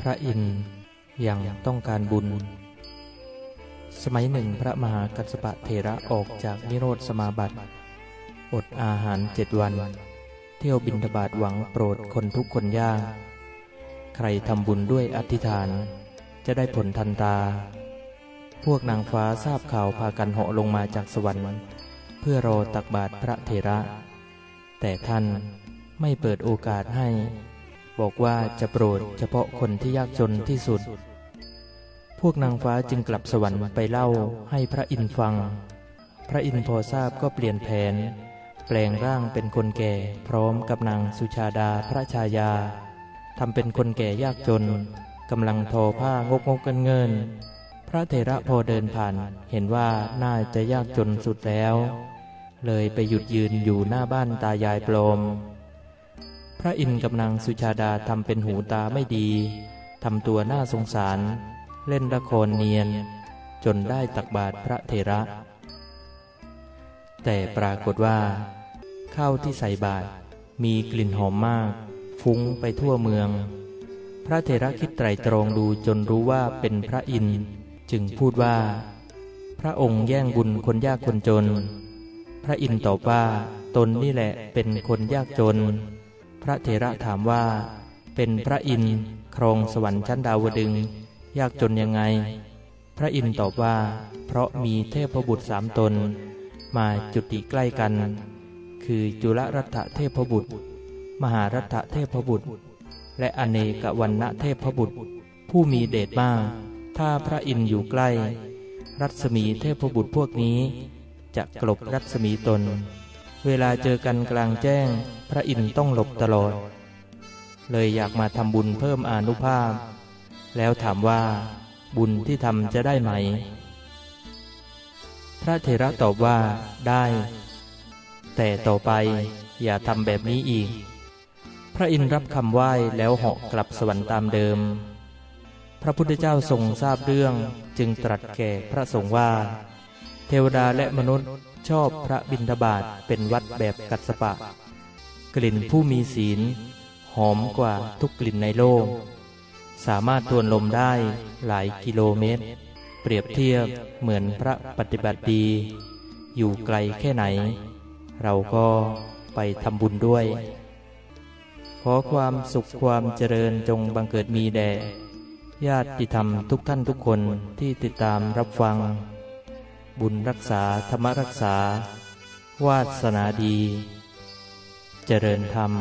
พระอินทร์ยังต้องการบุญ สมัยหนึ่งพระมหากัสสปะเทระออกจากนิโรธสมาบัติ อดอาหารเจ็ดวัน เที่ยวบินทบาทหวังโปรดคนทุกคนยาก ใครทำบุญด้วยอธิษฐาน จะได้ผลทันตา พวกนางฟ้าทราบข่าวพากันเหาะลงมาจากสวรรค์ เพื่อรอตักบาตรพระเทระ แต่ท่านไม่เปิดโอกาสให้ บอกว่าจะโปรดเฉพาะคนที่ยากจนที่สุด พวกนางฟ้าจึงกลับสวรรค์ไปเล่าให้พระอินทร์ฟัง พระอินทร์พอทราบก็เปลี่ยนแผน แปลงร่างเป็นคนแก่พร้อมกับนางสุชาดาพระชายาทำเป็นคนแก่ยากจนกำลังทอผ้างกงกกันเงิน พระเถระพอเดินผ่านเห็นว่าน่าจะยากจนสุดแล้ว เลยไปหยุดยืนอยู่หน้าบ้านตายายปลอม ระอินทร์กับนางสุชาดาทำเป็นหูตาไม่ดีทำตัวน่าสงสาร เล่นละครเนียน จนได้ตักบาตรพระเถระ แต่ปรากฏว่าข้าวที่ใส่บาตรมีกลิ่นหอมมาก ฟุ้งไปทั่วเมือง พระเถระคิดไตรตรองดูจนรู้ว่าเป็นพระอินทร์จึงพูดว่า พระองค์แย่งบุญคนยากคนจน พระอินทร์ตอบว่าตนนี่แหละเป็นคนยากจน ระเถระถามว่า เป็นพระอินทร์ครองสวรรค์ชั้นดาวดึง ยากจนยังไง พระอินทร์ตอบว่า เพราะมีเทพบุตรสามตน มาจุติใกล้กัน คือจุลรัตถเทพบุตร มหารัตถเทพบุตร และอเนกวันณเทพบุตร ผู้มีเดชมาก ถ้าพระอินทร์อยู่ใกล้ รัศมีเทพบุตรพวกนี้ จะกลบรัศมีตน เวลาเจอกันกลางแจ้ง พระอินทร์ต้องหลบตลอด เลยอยากมาทำบุญเพิ่มอนุภาพ แล้วถามว่า บุญที่ทำจะได้ไหม พระเถระตอบว่าได้ แต่ต่อไปอย่าทำแบบนี้อีก พระอินทร์รับคำไหว้แล้วเหาะกลับสวรรค์ตามเดิม พระพุทธเจ้าทรงทราบเรื่องจึงตรัสแก่พระสงฆ์ว่า เทวดาและมนุษย์ชอบพระบิณฑบาตเป็นวัดแบบกัสปะ กลิ่นผู้มีศีล หอมกว่าทุกกลิ่นในโลก สามารถทวนลมได้หลายกิโลเมตร เปรียบเทียบเหมือนพระปฏิบัติดี อยู่ไกลแค่ไหน เราก็ไปทำบุญด้วย ขอความสุขความเจริญจงบังเกิดมีแด่ญาติธรรมทุกท่านทุกคนที่ติดตามรับฟัง บุญรักษาธรรมรักษา วาสนาดี เจริญธรรม